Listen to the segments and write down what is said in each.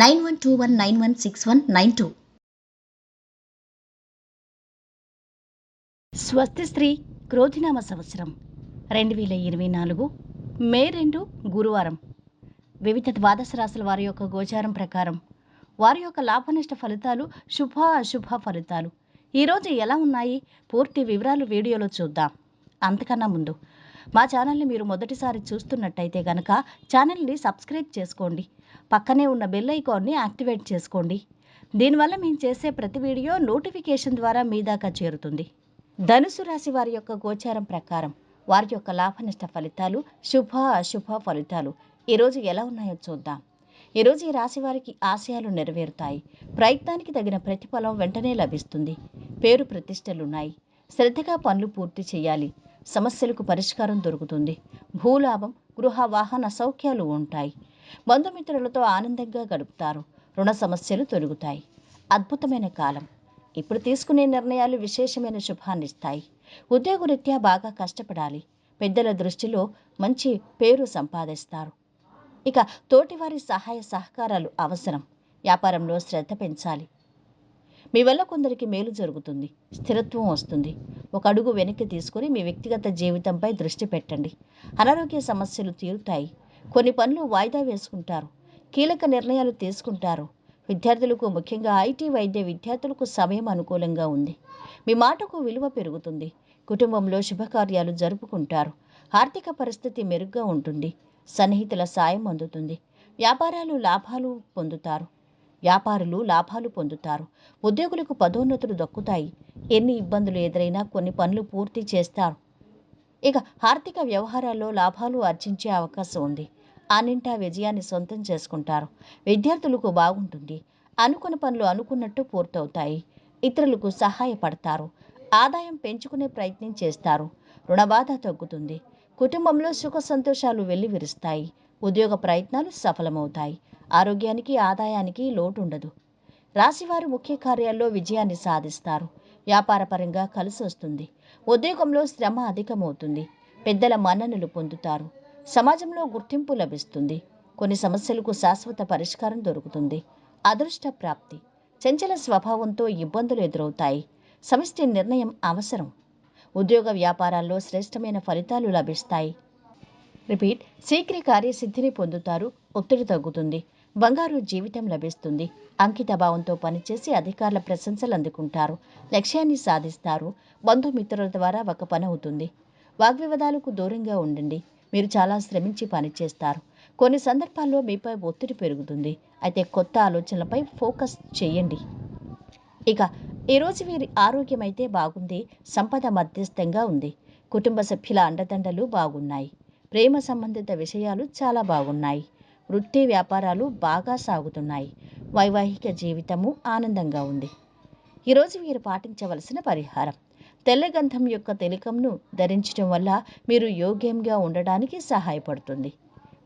nine one two one nine one six one nine two. స్వస్తి స్త్రీ క్రోధినామ సంవత్సరం రెండు వేల ఇరవై నాలుగు మే రెండు గురువారం. వివిధ ద్వాదశ రాశుల వారి యొక్క గోచారం ప్రకారం వారి యొక్క లాభనష్ట ఫలితాలు శుభ అశుభ ఫలితాలు. ఈరోజు ఎలా ఉన్నాయి? పూర్తి వివరాలు వీడియోలో చూద్దాం. అంతకన్నా ముందు మా ఛానల్ని మీరు మొదటిసారి చూస్తున్నట్టయితే గనక ఛానల్ని సబ్స్క్రైబ్ చేసుకోండి. పక్కనే ఉన్న బెల్ ఐకాన్ని యాక్టివేట్ చేసుకోండి. దీనివల్ల మేము చేసే ప్రతి వీడియో నోటిఫికేషన్ ద్వారా మీ దాకా చేరుతుంది. ధనుసు రాశి వారి యొక్క గోచారం ప్రకారం వారి యొక్క లాభనష్ట ఫలితాలు శుభ అశుభ ఫలితాలు ఈరోజు ఎలా ఉన్నాయో చూద్దాం. ఈరోజు ఈ రాశి వారికి ఆశయాలు నెరవేరుతాయి. ప్రయత్నానికి తగిన ప్రతిఫలం వెంటనే లభిస్తుంది. పేరు ప్రతిష్టలున్నాయి. శ్రద్ధగా పనులు పూర్తి చేయాలి. సమస్యలకు పరిష్కారం దొరుకుతుంది. భూలాభం గృహ వాహన సౌఖ్యాలు ఉంటాయి. బంధుమిత్రులతో ఆనందంగా గడుపుతారు. రుణ సమస్యలు తొలుగుతాయి. అద్భుతమైన కాలం. ఇప్పుడు తీసుకునే నిర్ణయాలు విశేషమైన శుభాన్నిస్తాయి ఉద్యోగరీత్యా బాగా కష్టపడాలి. పెద్దల దృష్టిలో మంచి పేరు సంపాదిస్తారు. ఇక తోటివారి సహాయ సహకారాలు అవసరం. వ్యాపారంలో శ్రద్ధ పెంచాలి. మీ వల్ల కొందరికి మేలు జరుగుతుంది. స్థిరత్వం వస్తుంది. ఒక అడుగు వెనక్కి తీసుకొని మీ వ్యక్తిగత జీవితంపై దృష్టి పెట్టండి. అనారోగ్య సమస్యలు తీరుతాయి. కొన్ని పనులు వాయిదా వేసుకుంటారు. కీలక నిర్ణయాలు తీసుకుంటారు. విద్యార్థులకు ముఖ్యంగా ఐటీ వైద్య విద్యార్థులకు సమయం అనుకూలంగా ఉంది. మీ మాటకు విలువ పెరుగుతుంది. కుటుంబంలో శుభకార్యాలు జరుపుకుంటారు. ఆర్థిక పరిస్థితి మెరుగ్గా ఉంటుంది. సన్నిహితుల సాయం అందుతుంది. వ్యాపారాలు లాభాలు పొందుతారు. వ్యాపారులు లాభాలు పొందుతారు. ఉద్యోగులకు పదోన్నతులు దక్కుతాయి. ఎన్ని ఇబ్బందులు ఎదురైనా కొన్ని పనులు పూర్తి చేస్తారు. ఇక ఆర్థిక వ్యవహారాల్లో లాభాలు ఆర్జించే అవకాశం ఉంది. అన్నింటా విజయాన్ని సొంతం చేసుకుంటారు. విద్యార్థులకు బాగుంటుంది. అనుకున్న పనులు అనుకున్నట్టు పూర్తవుతాయి. ఇతరులకు సహాయపడతారు. ఆదాయం పెంచుకునే ప్రయత్నం చేస్తారు. రుణబాధ తగ్గుతుంది. కుటుంబంలో సుఖ సంతోషాలు వెల్లివిరుస్తాయి. ఉద్యోగ ప్రయత్నాలు సఫలమవుతాయి. ఆరోగ్యానికి ఆదాయానికి లోటు ఉండదు రాశివారు ముఖ్య కార్యాల్లో విజయాన్ని సాధిస్తారు. వ్యాపారపరంగా కలిసి వస్తుంది ఉద్యోగంలో శ్రమ అధికమవుతుంది. పెద్దల మన్ననలు పొందుతారు. సమాజంలో గుర్తింపు లభిస్తుంది. కొన్ని సమస్యలకు శాశ్వత పరిష్కారం దొరుకుతుంది. అదృష్ట ప్రాప్తి. చంచల స్వభావంతో ఇబ్బందులు ఎదురవుతాయి. సమిష్టి నిర్ణయం అవసరం. ఉద్యోగ వ్యాపారాల్లో శ్రేష్టమైన ఫలితాలు లభిస్తాయి. రిపీట్. శీఘ్ర కార్యసిద్ధిని పొందుతారు. ఒత్తిడి తగ్గుతుంది. బంగారు జీవితం లభిస్తుంది. అంకిత భావంతో పనిచేసి అధికారుల ప్రశంసలు అందుకుంటారు. లక్ష్యాన్ని సాధిస్తారు. బంధుమిత్రుల ద్వారా ఒక పని అవుతుంది. వాగ్వివాదాలకు దూరంగా ఉండండి. మీరు చాలా శ్రమించి పనిచేస్తారు. కొన్ని సందర్భాల్లో మీపై ఒత్తిడి పెరుగుతుంది. అయితే కొత్త ఆలోచనలపై ఫోకస్ చేయండి. ఇక ఈరోజు వీరి ఆరోగ్యం అయితే బాగుంది. సంపద మధ్యస్థంగా ఉంది. కుటుంబ సభ్యుల అండదండలు బాగున్నాయి. ప్రేమ సంబంధిత విషయాలు చాలా బాగున్నాయి. వృత్తి వ్యాపారాలు బాగా సాగుతున్నాయి. వైవాహిక జీవితము ఆనందంగా ఉంది. ఈరోజు మీరు పాటించవలసిన పరిహారం. తెల్లగంధం యొక్క తిలకంను ధరించడం వల్ల మీరు యోగ్యంగా ఉండడానికి సహాయపడుతుంది.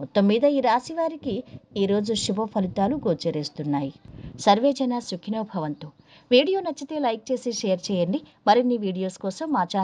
మొత్తం మీద ఈ రాశి వారికి ఈరోజు శుభ ఫలితాలు గోచరిస్తున్నాయి. సర్వేజన సుఖినో భవంతు. వీడియో నచ్చితే లైక్ చేసి షేర్ చేయండి. మరిన్ని వీడియోస్ కోసం మా ఛానల్